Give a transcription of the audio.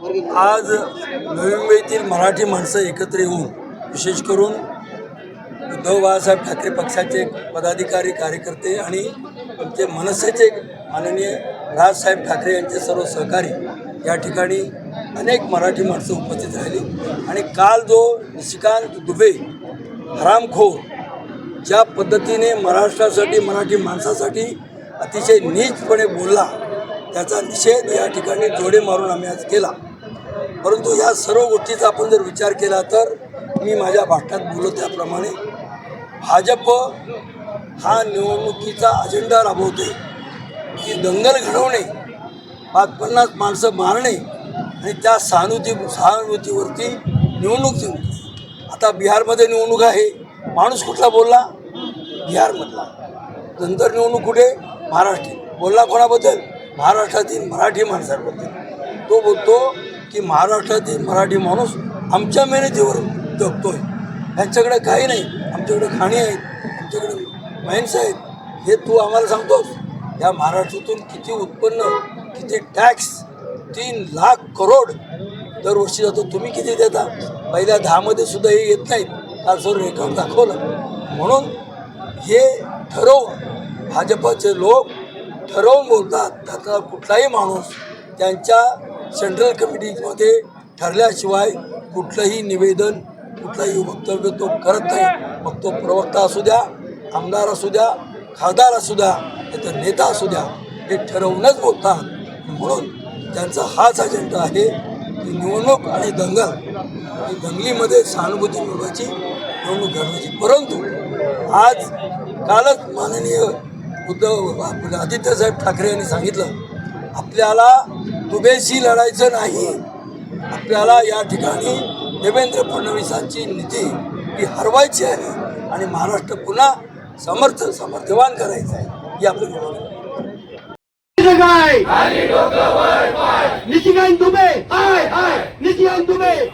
आज नवी मुंबईतील मराठी माणसं एकत्र येऊन विशेष करून उद्धव बाळासाहेब ठाकरे पक्षाचे पदाधिकारी कार्यकर्ते आणि आमचे मनसेचे माननीय राजसाहेब ठाकरे यांचे सर्व सहकारी या ठिकाणी अनेक मराठी माणसं उपस्थित राहिली. आणि काल जो निशिकांत दुबे हरामखोर ज्या पद्धतीने महाराष्ट्रासाठी मराठी माणसासाठी अतिशय नीचपणे बोलला त्याचा निषेध या ठिकाणी जोडे मारून आम्ही आज केला. परंतु या सर्व गोष्टीचा आपण जर विचार केला तर मी माझ्या भाषणात बोललो त्याप्रमाणे भाजप हा निवडणुकीचा अजेंडा राबवते की दंगल घडवणे पाच पन्नास माणसं मारणे आणि त्या सहानुभूती सहानुभूतीवरती निवडणूक जिंकणे. आता बिहारमध्ये निवडणूक आहे. माणूस कुठला बोलला? बिहारमधला. नंतर निवडणूक कुठे? महाराष्ट्र बोलला कोणाबद्दल? महाराष्ट्रातील मराठी माणसांबद्दल. तो बोलतो की महाराष्ट्रातील मराठी माणूस आमच्या मेहनतीवर जगतोय. यांच्याकडे काही नाही. आमच्याकडे खाणी आहेत. आमच्याकडे माइन्स आहेत. हे तू आम्हाला सांगतोस. या महाराष्ट्रातून किती उत्पन्न किती टॅक्स तीन लाख करोड दरवर्षी जातो. तुम्ही किती देता? पहिल्या दहामध्ये सुद्धा हे येत नाहीत. काल सर रेकॉर्ड दाखवलं. म्हणून हे ठरवून भाजपचे लोक ठरवून बोलतात. त्यातला कुठलाही माणूस त्यांच्या सेंट्रल कमिटीमध्ये ठरल्याशिवाय कुठलंही निवेदन कुठलंही वक्तव्य तो करत नाही. मग तो प्रवक्ता असू द्या आमदार असू द्या खासदार असू द्या त्याचा नेता असू द्या हे ठरवूनच बोलतात. म्हणून त्यांचा हाच अजेंडा आहे की निवडणूक आणि दंगल. ही दंगलीमध्ये सहानुभूती मिळवायची निवडणूक घडवायची परंतु आज कालच माननीय उद्धव आपले आदित्यसाहेब ठाकरे यांनी सांगितलं आपल्याला दुबेशी लढायचं नाही. आपल्याला या ठिकाणी देवेंद्र फडणवीसांची नीती ही हरवायची आहे आणि महाराष्ट्र पुन्हा समर्थ समर्थवान करायचं आहे. या आपली काय दुबे. हाय हाय. निशिकांत दुबे.